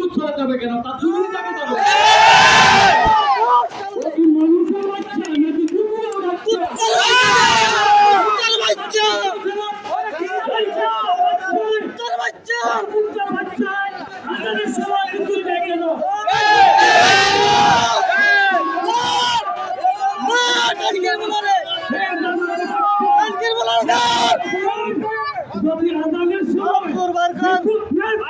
বিদ্যুৎ চলে যাবে কেন তার জরুরি যাবে যাবে ও কি মানুষের বাচ্চা নাকি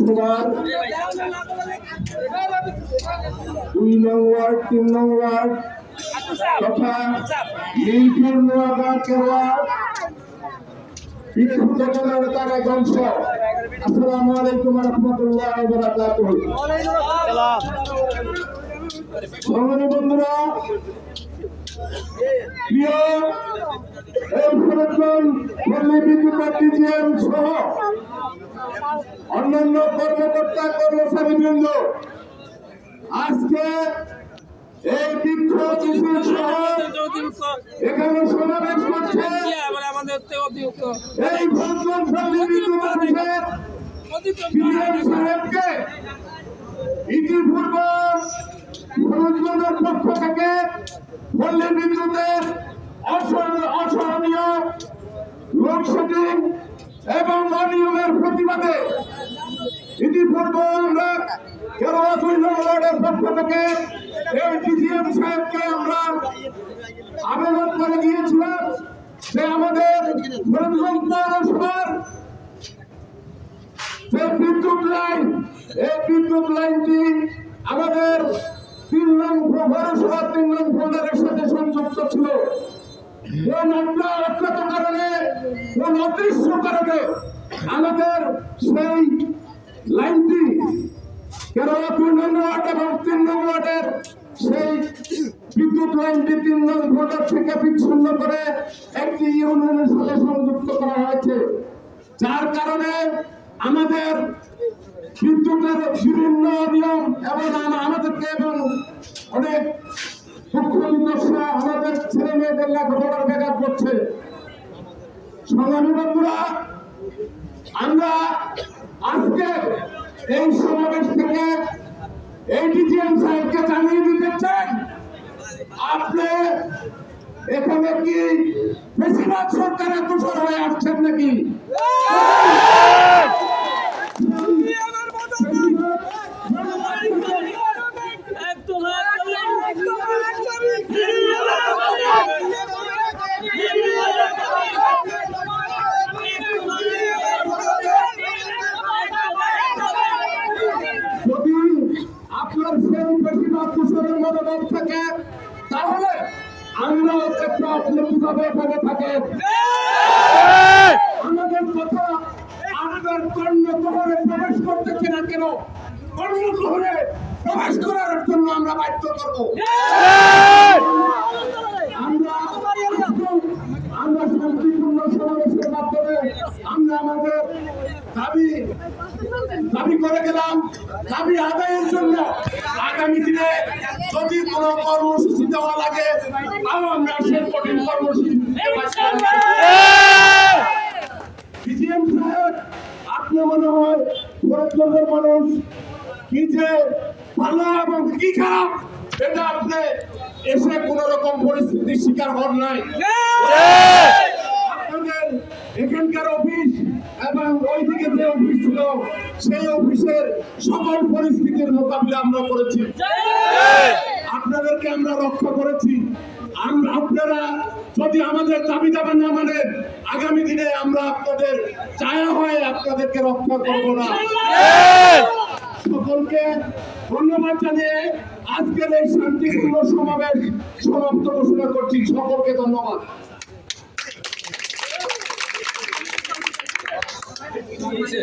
পৌরসভার দুই নং ওয়ার্ড তিন নং ওয়ার্ড তথা নীলপুর নোয়াগাঁ কেরোয়া বিক্ষুব্ধজনের তার এক অংশ। আসসালামু আলাইকুম রহমতুল্লাহ বন্ধুরা প্রিয় সহ অন্যান্য কর্মকর্তা কর্মচারীবৃন্দ আজকে এই বিক্ষোভ এখানে সমাবেশ করছে এই সাহেবকে ইতিপূর্বে ফরিদগঞ্জের পক্ষ থেকে পল্লী বিদ্যুতের অসহ- অসহনীয় লোডশেডিং এবং অনিয়মের প্রতিবাদে ইতিপূর্বে আমরা কেরলা দুই ওয়ার্ডের পক্ষ থেকে এই ডিজিএম সাহেবকে আমরা আবেদন করে দিয়েছিলাম যে আমাদের ফরিদগঞ্জ পৌরসভার যে বিদ্যুৎ লাইন, এই বিদ্যুৎ লাইনটি আমাদের সংযুক্ত ছিল কোন লাইনটি কেরলা দুই নং ওয়ার্ড এবং তিন নং ওয়ার্ডের সেই বিদ্যুৎ লাইনটি তিন নং ফোল্ডার থেকে বিচ্ছিন্ন করে সাথে সংযুক্ত করা হয়েছে যার কারণে আমাদের বিদ্যুতের বিভিন্ন নিয়ম এবং আমাদেরকে এবং অনেক আমাদের ছেলে মেয়েদের লেখাপড়ার ব্যাঘাত করছে সংগ্রামী বন্ধুরা, আমরা আজকে এই সমাবেশ থেকে এই ডিজিএম সাহেবকে জানিয়ে দিতে চাই, আপনি এখানে কি বেশিরভাগ সরকারের দোষর হয়ে আসছেন নাকি? থাকেন আমাদের কথা আপনার আমরা আমরা আমরা আমরা দাবি করে গেলাম। দাবি আদায়ের জন্য আগামী দিনে যদি কোনো কর্মসূচি দেওয়া লাগে আমরা সেই কঠিন কর্মসূচি বিজিএম সাহেব আপনি মনে হয় ফরিদগঞ্জের মানুষ কি যে ভালো এবং কি খারাপ এটা আপনি এসে কোন রকম পরিস্থিতির শিকার হন নাই। আপনাদের এখানকার অফিস এবং ওইদিকে যে অফিস ছিল, সেই অফিসের সকল পরিস্থিতির মোকাবিলা আমরা করেছি। আপনাদেরকে আমরা রক্ষা করেছি। আপনারা যদি আমাদের দাবি দাবা না মানেন, আগামী দিনে আমরা আপনাদের ছায়া হয়ে আপনাদেরকে রক্ষা করব না। সকলকে ধন্যবাদ জানিয়ে আজকের এই শান্তিপূর্ণ সমাবেশ সমাপ্ত ঘোষণা করছি। সকলকে ধন্যবাদ। ঠিক আছে